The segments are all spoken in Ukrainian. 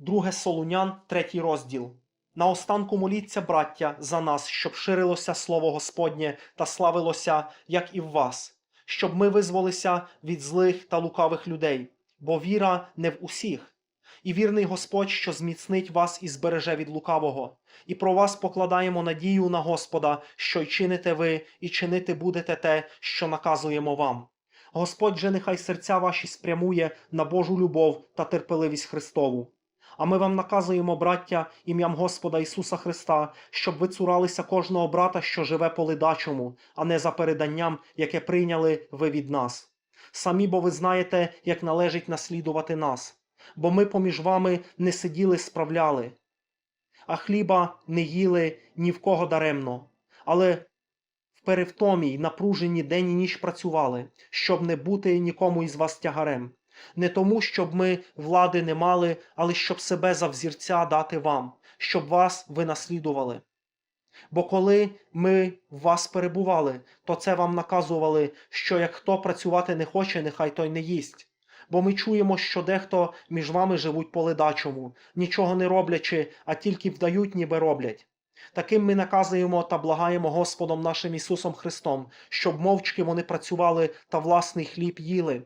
Друге Солунян, третій розділ. Наостанку моліться, браття, за нас, щоб ширилося слово Господнє та славилося, як і в вас, щоб ми визволися від злих та лукавих людей, бо віра не в усіх. І вірний Господь, що зміцнить вас і збереже від лукавого. І про вас покладаємо надію на Господа, що й чините ви, і чинити будете те, що наказуємо вам. Господь же нехай серця ваші спрямує на Божу любов та терпеливість Христову. А ми вам наказуємо, браття, ім'ям Господа Ісуса Христа, щоб ви цуралися кожного брата, що живе по ледачому, а не за переданням, яке прийняли ви від нас. Самі бо ви знаєте, як належить наслідувати нас, бо ми поміж вами не сиділи, справляли, а хліба не їли ні в кого даремно, але в перевтомі й напруженні день і ніч працювали, щоб не бути нікому із вас тягарем не тому, щоб ми влади не мали, але щоб себе за взірця дати вам, щоб вас ви наслідували. Бо коли ми в вас перебували, то це вам наказували, що як хто працювати не хоче, нехай той не їсть. Бо ми чуємо, що дехто між вами живуть по ледачому, нічого не роблячи, а тільки вдають, ніби роблять. Таким ми наказуємо та благаємо Господом нашим Ісусом Христом, щоб мовчки вони працювали та власний хліб їли.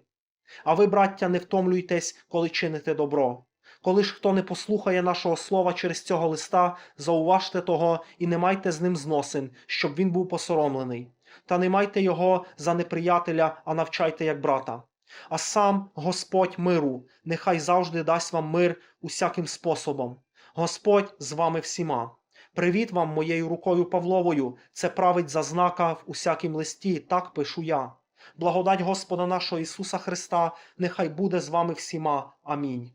А ви, браття, не втомлюйтесь, коли чините добро. Коли ж хто не послухає нашого слова через цього листа, зауважте того і не майте з ним зносин, щоб він був посоромлений. Та не майте його за неприятеля, а навчайте як брата. А сам Господь миру, нехай завжди дасть вам мир усяким способом. Господь з вами всіма. Привіт вам моєю рукою Павловою, це править за знака в усякім листі, так пишу я. Благодать Господа нашого Ісуса Христа, нехай буде з вами всіма. Амінь.